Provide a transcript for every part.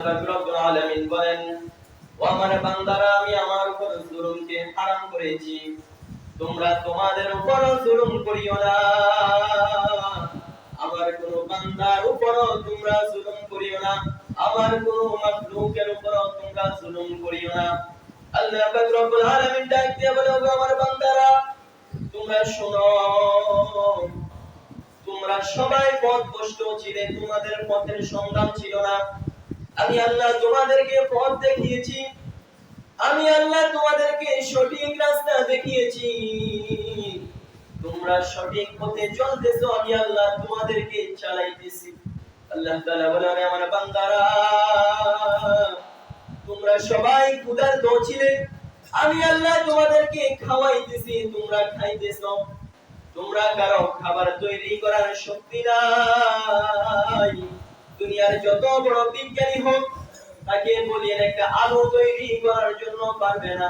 ও করেছি। তোমরা তোমাদের উপর জুলুম করিও না। আমার কোন বান্দার উপর তোমরা জুলুম করিও না। আমার কোন মাখলুকের উপর তোমরা জুলুম করিও না। আল্লাহ পাক রব্বুল আলামিন ডাক বলে, ওগো আমার বান্দারা, তোমরা শোনো। তোমরা সবাই পথভ্রষ্ট ছিলে, তোমাদের পথের সন্ধান ছিল না। আমি আল্লাহ তোমাদেরকে পথ দেখিয়েছি। আমি আল্লাহ তোমাদেরকে সঠিক রাস্তা দেখিয়েছি। তোমরা সঠিক পথে চলতেছো, আমি আল্লাহ তোমাদেরকে চালাইতেছি। আল্লাহ তাআলা আমার বান্দারা, তোমরা সবাই আমি আল্লাহ তোমাদেরকে খাওয়াইতেছি, তোমরা খাইতেছো। তোমরা কারও খাবার তৈরি করার শক্তি নাই। দুনিয়ার যত বড় বিজ্ঞানী হোক, তাকে বলিয়ে একটা আলো তৈরি করার জন্য পারবে না।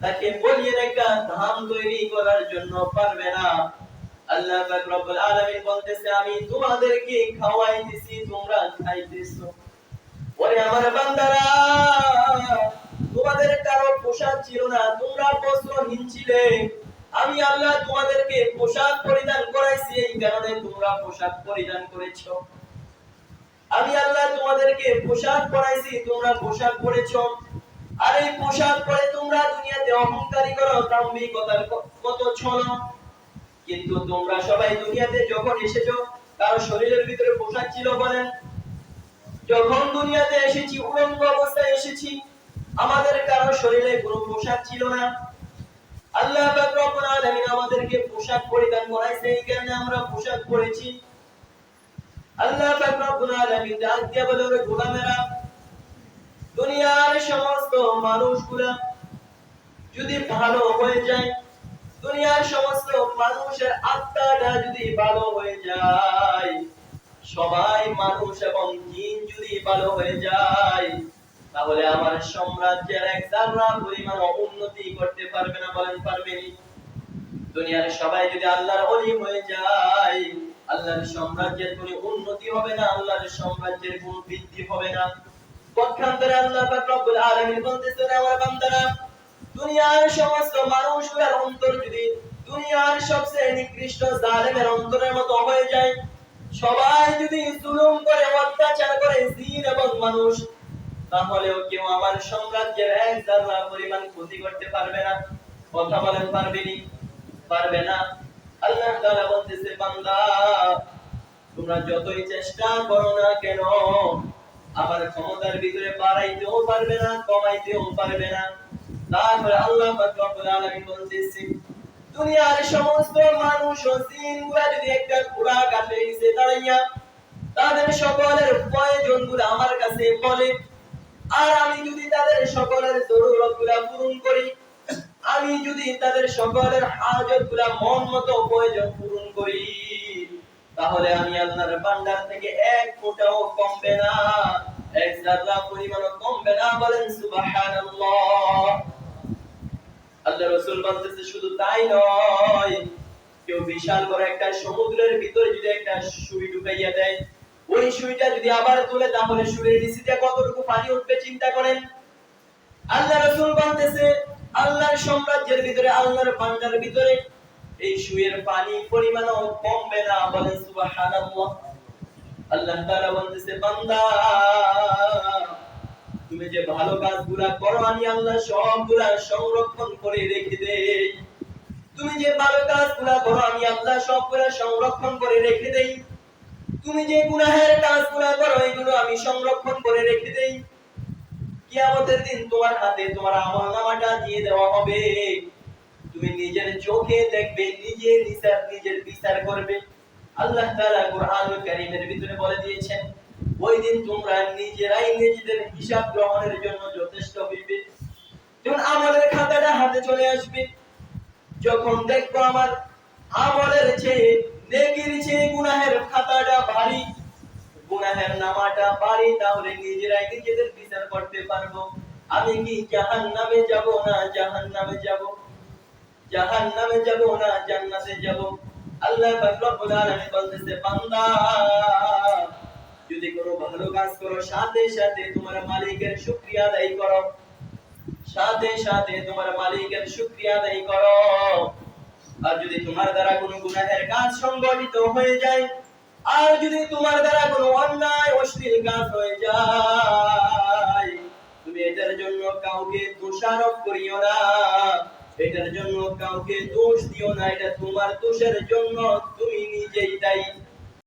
তাকে বলিয়ে একটা ধান তৈরি করার জন্য পারবে না। আল্লাহ রব্বুল আলামিন বলতেছে, আমি তোমাদেরকে তোমরা খাইতেছো। ওরে আমার বান্দারা, তোমাদের কারও পোশাক ছিল না, তোমরা বস্ত্রহীন ছিলে। আমি আল্লাহ তোমাদেরকে পোশাক পরিধান করাইছি, এই কারণে তোমরা পোশাক পরিধান করেছ। আমি আল্লাহ তোমাদেরকে পোশাক পরাইছি, তোমরা পোশাক পরেছো। আর এই পোশাক পরে তোমরা দুনিয়াতে অহংকারী করো দাম্ভিকতার কত ছলো। কিন্তু তোমরা সবাই দুনিয়াতে যখন এসেছ, কারও শরীরের ভিতরে পোশাক ছিল বলেন যখন দুনিয়াতে এসেছি উলঙ্গ অবস্থায় এসেছি, আমাদের কারও শরীরে কোনো পোশাক ছিল না। আল্লাহ আমাদেরকে পোশাক পরিধান করাইছে, এই কারণে আমরা পোশাক পরেছি। সবাই মানুষ এবং জিন যদি ভালো হয়ে যায়, তাহলে আমার সাম্রাজ্যের এক জাররা পরিমাণ উন্নতি করতে পারবে না বলেন পারবেনি দুনিয়ার সবাই যদি আল্লাহর ওলি হয়ে যায় আল্লাহর সাম্রাজ্যের কোনো উন্নতি হবে না, আল্লাহর সাম্রাজ্যের কোনো বৃদ্ধি হবে না। পক্ষান্তরে আল্লাহ পাক রব্বুল আলামিন বলতেছেন আমার বান্দারা, দুনিয়ার সমস্ত মানুষগুলোর অন্তর যদি দুনিয়ার সবচেয়ে নিকৃষ্ট জালেমের অন্তরের মতো হয়ে যায়, সবাই যদি জুলুম করে, অত্যাচার করে, জিন এবং মানুষ, তাহলেও কেউ আমার সাম্রাজ্যের এক জাররা পরিমাণ ক্ষতি করতে পারবে না। কথা বলেন পারবেনি পারবে না। তাআলা বলতেছে, বান্দা, তোমরা যতই চেষ্টা করো না কেন আমার ক্ষমতার ভিতরে বাড়াইতেও পারবে না, কমাইতেও পারবে না। তারপরে আল্লাহ দুনিয়ার সমস্ত মানুষ যদি একটা ঘোড়া দাঁড়াইয়া, তাদের সকলের প্রয়োজনগুলো আমার কাছে বলে, আর আমি যদি তাদের সকলের জরুরতগুলা পূরণ করি আমি যদি তাদের সকলের হাজতগুলা মন মতো প্রয়োজন পূরণ করি, তাহলে আমি আল্লাহর ভান্ডার থেকে এক ফোঁটাও কমবে না, এক পরিমাণও কমবে না বলেন আল্লাহ বলতেছে, শুধু তাই নয়, কেউ বিশাল বড় একটা সমুদ্রের ভিতরে যদি একটা সুই ঢুকাইয়া দেয়, ওই সুইটা যদি আবার তুলে, তাহলে সুইয়ের নিচে কতটুকু পানি উঠবে চিন্তা করেন? আল্লাহ রাসূল বলতেছে আল্লাহর সাম্রাজ্যের ভিতরে, আল্লাহর ভান্ডারের ভিতরে এই সুয়ের পানি পরিমাণও কমবে না বলেন সুবহানাল্লাহ। আল্লাহ তাআলা বলতেছে, বান্দা, তুমি যে ভালো কাজগুলা করো, আমি আল্লাহ সবগুলা সংরক্ষণ করে রেখে দেই তুমি যে ভালো কাজগুলা করো, আমি আল্লাহ সবগুলা সংরক্ষণ করে রেখে দেই। তুমি যে গুনাহের কাজগুলা করো, এগুলো আমি সংরক্ষণ করে রেখে দেই। কিয়ামতের দিন তোমার হাতে তোমার আমল নামাটা দিয়ে দেওয়া হবে। তুমি নিজের চোখে দেখবে, নিজে বিচার নিজের বিচার করবে। আল্লাহ তাআলা কোরআনুল কারীমের ভিতরে বলে দিয়েছেন ওই দিন তোমরা নিজেরাই নিজেদের হিসাব গ্রহণের জন্য যথেষ্ট হইবে। যখন আমলের খাতাটা হাতে চলে আসবে। যখন দেখব আমার আমলের চেয়ে, নেকির চেয়ে গুনাহের খাতাটা ভারী গুনাহের নামাটা বাড়ি, তাহলে নিজেরাই নিজেদের বিচার করতে পারব। আমি কি জাহান নামে না জাহান নামে জাহান নামে না জান্নাতে আল্লাহ রব্বুল আলামিন বলতেছে, বান্দা, যদি কোনো ভালো কাজ করো, সাথে সাথে তোমার মালিকের শুকরিয়া আদায় করো। সাথে সাথে তোমার মালিকের শুকরিয়া আদায় করো। আর যদি তোমার দ্বারা কোনো গুনাহের কাজ সংগঠিত হয়ে যায় আর যদি তোমার দ্বারা কোনো অন্যায়, অশ্লীল কাজ হয়ে যায়, তুমি এটার জন্য কাউকে দোষারোপ করিও না। এটার জন্য কাউকে দোষ দিও না, এটা তোমার দোষের জন্য। তুমি নিজেই দায়ী।